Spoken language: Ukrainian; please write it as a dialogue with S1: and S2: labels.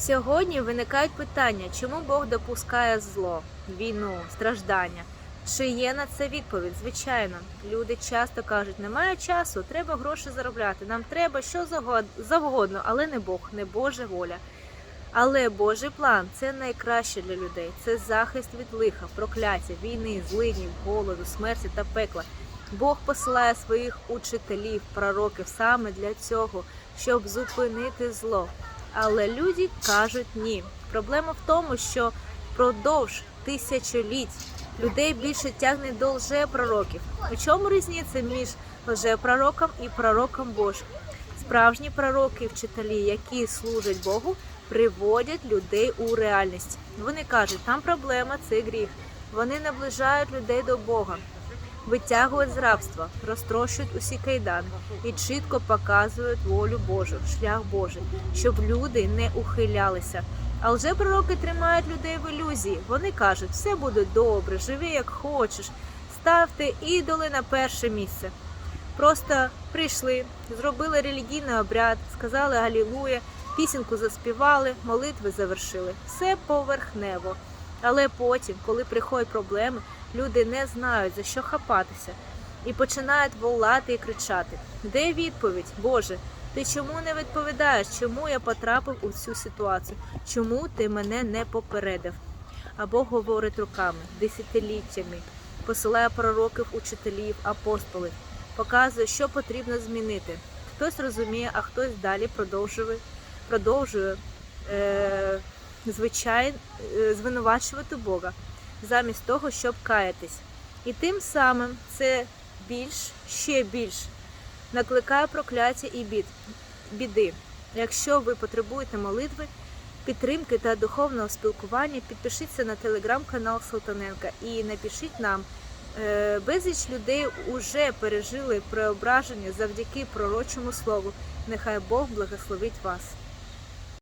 S1: Сьогодні виникають питання, чому Бог допускає зло, війну, страждання. Чи є на це відповідь? Звичайно, люди часто кажуть, немає часу, треба гроші заробляти. Нам треба що завгодно, але не Бог, не Божа воля. Але Божий план це найкраще для людей. Це захист від лиха, прокляття, війни, злиднів, голоду, смерті та пекла. Бог посилає своїх учителів, пророків саме для цього, щоб зупинити зло. Але люди кажуть ні. Проблема в тому, що впродовж тисячоліть людей більше тягне до лжепророків. У чому різниця між лжепророком і пророком Божим? Справжні пророки вчителі, які служать Богу, приводять людей у реальність. Вони кажуть, там проблема це гріх. Вони наближають людей до Бога, витягують з рабства, розтрощують усі кайдани і чітко показують волю Божу, шлях Божий, щоб люди не ухилялися. А лжепророки тримають людей в ілюзії. Вони кажуть, все буде добре, живи як хочеш, ставте ідоли на перше місце. Просто прийшли, зробили релігійний обряд, сказали Галілуя, пісеньку заспівали, молитви завершили. Все поверхнево. Але потім, коли приходять проблеми, люди не знають за що хапатися і починають волати і кричати: Де відповідь, Боже? Ти чому не відповідаєш? Чому я потрапив у цю ситуацію? Чому ти мене не попередив? Або говорить руками, десятиліттями, посилає пророків, учителів, апостолів, показує, що потрібно змінити. Хтось розуміє, а хтось далі продовжує, продовжує е, звичай, е, звинувачувати Бога замість того, щоб каятись. І тим самим це більш ще більш накликає прокляття і бід, біди. Якщо ви потребуєте молитви, підтримки та духовного спілкування, підпишіться на телеграм-канал Салтаненка і напишіть нам. Е, Безліч людей уже пережили преображення завдяки пророчому слову. Нехай Бог благословить вас.